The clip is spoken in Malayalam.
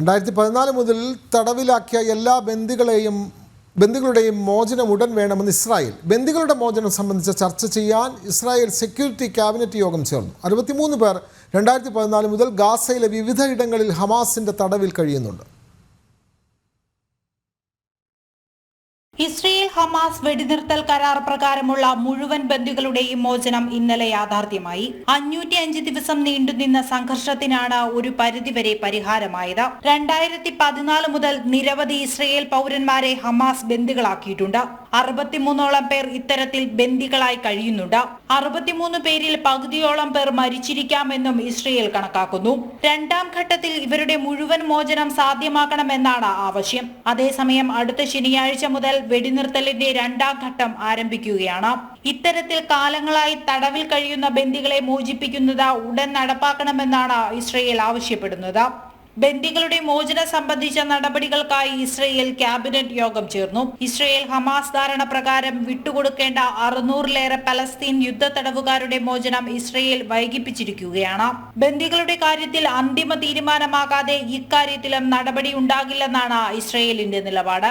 രണ്ടായിരത്തി പതിനാല് മുതൽ തടവിലാക്കിയ എല്ലാ ബന്ദികളെയും ബന്ദികളുടെയും മോചനം ഉടൻ വേണമെന്ന് ഇസ്രായേൽ. ബന്ദികളുടെ മോചനം സംബന്ധിച്ച ചർച്ച ചെയ്യാൻ ഇസ്രായേൽ സെക്യൂരിറ്റി ക്യാബിനറ്റ് യോഗം ചേർന്നു. അറുപത്തിമൂന്ന് പേർ രണ്ടായിരത്തി പതിനാല് മുതൽ ഗാസയിലെ വിവിധ ഇടങ്ങളിൽ ഹമാസിന്റെ തടവിൽ കഴിയുന്നുണ്ട്. ഇസ്രയേൽ ഹമാസ് വെടിനിർത്തൽ കരാർ പ്രകാരമുള്ള മുഴുവൻ ബന്ദികളുടെയും മോചനം ഇന്നലെ യാഥാർത്ഥ്യമായി. അഞ്ഞൂറ്റി അഞ്ച് ദിവസം നീണ്ടുനിന്ന സംഘർഷത്തിനാണ് ഒരു പരിധിവരെ പരിഹാരമായത്. രണ്ടായിരത്തി പതിനാല് മുതൽ നിരവധി ഇസ്രയേൽ പൗരന്മാരെ ഹമാസ് ബന്ദികളാക്കിയിട്ടുണ്ട്. അറുപത്തിമൂന്നോളം പേർ ഇത്തരത്തിൽ ബന്ദികളായി കഴിയുന്നുണ്ട്. അറുപത്തിമൂന്ന് പേരിൽ പകുതിയോളം പേർ മരിച്ചിരിക്കാമെന്നും ഇസ്രയേൽ കണക്കാക്കുന്നു. രണ്ടാം ഘട്ടത്തിൽ ഇവരുടെ മുഴുവൻ മോചനം സാധ്യമാക്കണമെന്നാണ് ആവശ്യം. അതേസമയം അടുത്ത ശനിയാഴ്ച മുതൽ വെടിനിർത്തലിന്റെ രണ്ടാം ഘട്ടം ആരംഭിക്കുകയാണ്. ഇത്തരത്തിൽ കാലങ്ങളായി തടവിൽ കഴിയുന്ന ബന്ദികളെ മോചിപ്പിക്കുന്നത് ഉടൻ നടപ്പാക്കണമെന്നാണ് ഇസ്രയേൽ ആവശ്യപ്പെടുന്നത്. ബന്ദികളുടെ മോചനം സംബന്ധിച്ച നടപടികൾക്കായി ഇസ്രയേൽ ക്യാബിനറ്റ് യോഗം ചേർന്നു. ഇസ്രയേൽ ഹമാസ് ധാരണ പ്രകാരം വിട്ടുകൊടുക്കേണ്ട അറുന്നൂറിലേറെ പലസ്തീൻ യുദ്ധ തടവുകാരുടെ മോചനം ഇസ്രയേൽ വൈകിപ്പിച്ചിരിക്കുകയാണ്. ബന്ദികളുടെ കാര്യത്തിൽ അന്തിമ തീരുമാനമാകാതെ ഇക്കാര്യത്തിലും നടപടി ഉണ്ടാകില്ലെന്നാണ് ഇസ്രയേലിന്റെ നിലപാട്.